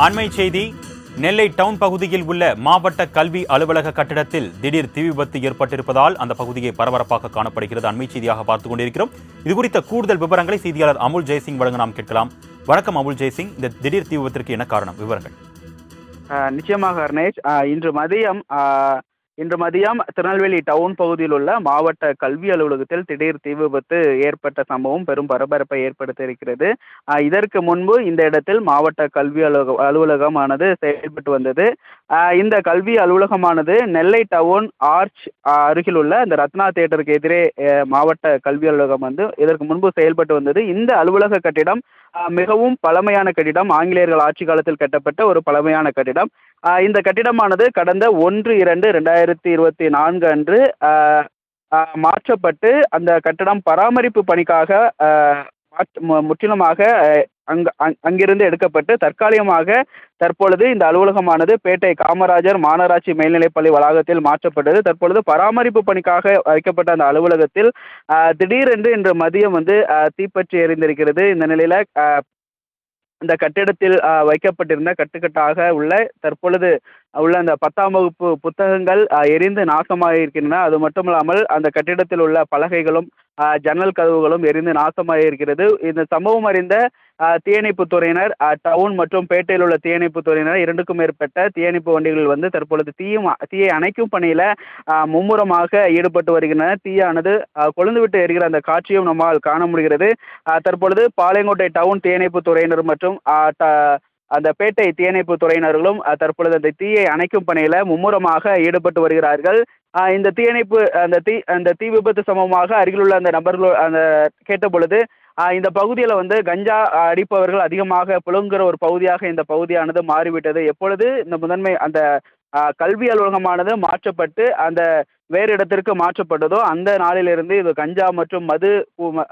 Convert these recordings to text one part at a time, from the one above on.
அண்மை செய்தி நெல்லை டவுன் பகுதியில் உள்ள மாவட்ட கல்வி அலுவலக கட்டிடத்தில் திடீர் தீ விபத்து ஏற்பட்டிருப்பதால் அந்த பகுதியை பரபரப்பாக காணப்படுகிறது. அண்மை செய்தியாக பார்த்துக் கொண்டிருக்கிறோம். இது குறித்த கூடுதல் விவரங்களை செய்தியாளர் அமுல் ஜெய்சிங் வழங்க நாம் கேட்கலாம். வணக்கம் அமுல் ஜெய்சிங். இந்த திடீர் தீ விபத்திற்கு என்ன காரணம்? விவரங்கள். நிச்சயமாக அர்ணேஷ். இன்று மதியம் இன்று மதியம் திருநெல்வேலி டவுன் பகுதியில் உள்ள மாவட்ட கல்வி அலுவலகத்தில் திடீர் தீ விபத்து ஏற்பட்ட சம்பவம் பெரும் பரபரப்பை ஏற்படுத்தி இருக்கிறது இதற்கு முன்பு இந்த இடத்தில் மாவட்ட கல்வி அலுவலக அலுவலகமானது செயல்பட்டு வந்தது. இந்த கல்வி அலுவலகமானது நெல்லை டவுன் ஆர்ச் அருகில் உள்ள இந்த ரத்னா தேட்டருக்கு எதிரே மாவட்ட கல்வி அலுவலகம் வந்து இதற்கு முன்பு செயல்பட்டு வந்தது. இந்த அலுவலக கட்டிடம் மிகவும் பழமையான கட்டிடம். ஆங்கிலேயர்கள் ஆட்சி காலத்தில் கட்டப்பட்ட ஒரு பழமையான கட்டிடம். இந்த கட்டிடமானது கடந்த ஒன்று இரண்டு ரெண்டாயிரத்தி இருபத்தி நான்கு அன்று மாற்றப்பட்டு அந்த கட்டிடம் பராமரிப்பு பணிக்காக முற்றிலுமாக அங்கு அங்- அங்கிருந்து எடுக்கப்பட்டு தற்காலிகமாக தற்பொழுது இந்த அலுவலகமானது பேட்டை காமராஜர் மாநகராட்சி மேல்நிலைப்பள்ளி வளாகத்தில் மாற்றப்பட்டது. தற்பொழுது பராமரிப்பு பணிக்காக வைக்கப்பட்ட அந்த அலுவலகத்தில் திடீரென்று இன்று மதியம் வந்து தீப்பற்றி எரிந்திருக்கிறது. இந்த நிலையில் இந்த கட்டிடத்தில் வைக்கப்பட்டிருந்த கட்டுக்கட்டாக உள்ள தற்பொழுது உள்ள அந்த பத்தாம் வகுப்பு புத்தகங்கள் எரிந்து நாசமாக இருக்கின்றன அது மட்டுமில்லாமல் அந்த கட்டிடத்தில் உள்ள பலகைகளும் ஜன்னல் கதவுகளும் எரிந்து நாசமாக இருக்கிறது இந்த சம்பவம் அறிந்த தீயணைப்பு துறையினர் டவுன் மற்றும் பேட்டையில் உள்ள தீயணைப்பு துறையினர் இரண்டுக்கும் மேற்பட்ட தீயணைப்பு வண்டிகள் வந்து தற்பொழுது தீயும் தீயை அணைக்கும் பணியில மும்முரமாக ஈடுபட்டு வருகின்றன தீயானது கொழுந்து கொழுந்துவிட்டு எரிகிற அந்த காட்சியும் நம்மால் காண முடிகிறது. தற்பொழுது பாளையங்கோட்டை டவுன் தீயணைப்பு துறையினர் மற்றும் அந்த பேட்டை தீயணைப்பு துறையினர்களும் தற்பொழுது அந்த தீயை அணைக்கும் பணியில மும்முரமாக ஈடுபட்டு வருகிறார்கள். இந்த தீயணைப்பு அந்த தீ அந்த தீ விபத்து சம்பவமாக அருகிலுள்ள அந்த நபர்கள் அந்த கேட்ட பொழுது இந்த பகுதியில் வந்து கஞ்சா அடிப்பவர்கள் அதிகமாக புழுங்குற ஒரு பகுதியாக இந்த பகுதியானது மாறிவிட்டது. எப்பொழுது இந்த முதன்மை அந்த கல்வி அலுவலகமானது மாற்றப்பட்டு அந்த வேறு இடத்திற்கு மாற்றப்பட்டதோ அந்த நாளிலிருந்து இது கஞ்சா மற்றும் மது உ-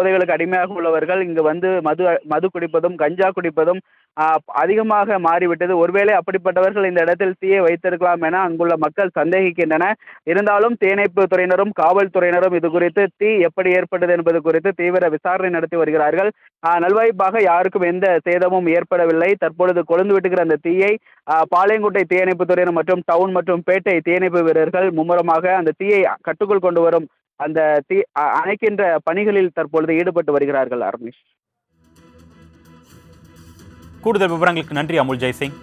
போதைகளுக்கு அடிமையாக உள்ளவர்கள் இங்கு வந்து மது மது குடிப்பதும் கஞ்சா குடிப்பதும் அதிகமாக மாறிவிட்டது. ஒருவேளை அப்படிப்பட்டவர்கள் இந்த இடத்தில் தீயை வைத்திருக்கலாம் என அங்குள்ள மக்கள் சந்தேகிக்கின்றன. இருந்தாலும் தீயணைப்பு துறையினரும் காவல்துறையினரும் இது குறித்து தீ எப்படி ஏற்பட்டது என்பது குறித்து தீவிர விசாரணை நடத்தி வருகிறார்கள். நல்வாய்ப்பாக யாருக்கும் எந்த சேதமும் ஏற்படவில்லை. தற்பொழுது கொழுந்து விட்டுகிற அந்த தீயை பாளையங்குட்டை பாளையங்கோட்டை தீயணைப்பு துறையினர் மற்றும் டவுன் மற்றும் பேட்டை தீயணைப்பு வீரர்கள் மும்முரமாக அந்த தீயை கட்டுக்குள் கொண்டு வரும் அந்த தீ அணைக்கின்ற பணிகளில் தற்பொழுது ஈடுபட்டு வருகிறார்கள் அர்மிஷ் கூடுதல் விவரங்களுக்கு நன்றி அமுல் ஜெய்சிங்.